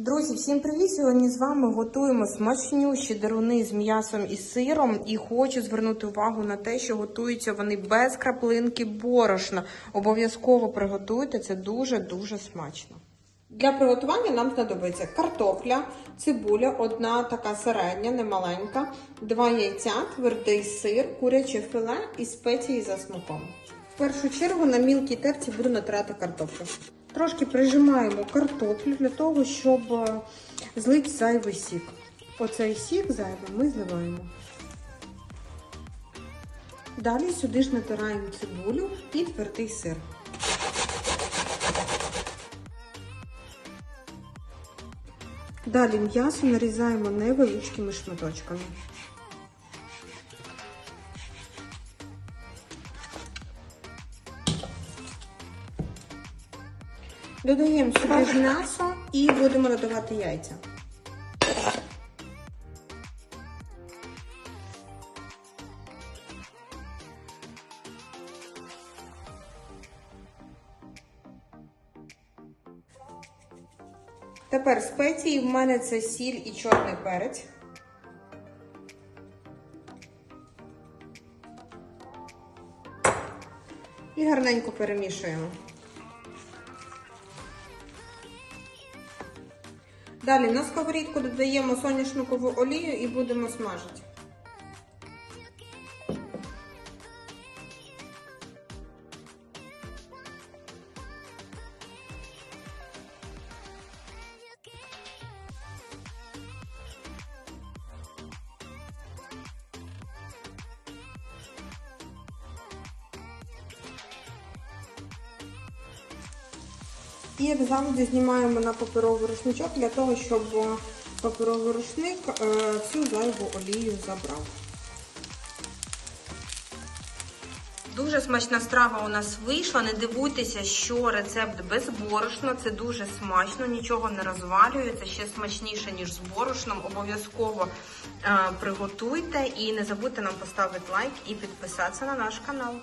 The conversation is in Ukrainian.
Друзі, всім привіт! Сьогодні з вами готуємо смачнющі деруни з м'ясом і сиром. І хочу звернути увагу на те, що готуються вони без краплинки борошна. Обов'язково приготуйте, це дуже-дуже смачно. Для приготування нам знадобиться картопля, цибуля, одна така середня, немаленька, два яйця, твердий сир, куряче філе і спеції за смаком. В першу чергу на мілкій терці буду натирати картоплю. Трошки прижимаємо картоплю для того, щоб е, злити зайвий сік. Оцей сік зайвий ми зливаємо. Далі сюди ж натираємо цибулю і твердий сир. Далі м'ясо нарізаємо невеличкими шматочками. Додаємо сюди ж м'ясо і будемо додавати яйця. Тепер спеції в мене це сіль і чорний перець. І гарненько перемішуємо. Далі на сковорідку додаємо соняшникову олію і будемо смажити. І як завжди знімаємо на паперовий рушничок для того, щоб паперовий рушник е, всю зайву олію забрав. Дуже смачна страва у нас вийшла. Не дивуйтеся, що рецепт без борошна. Це дуже смачно, нічого не розвалюється, ще смачніше, ніж з борошном. Обов'язково е, приготуйте і не забудьте нам поставити лайк і підписатися на наш канал.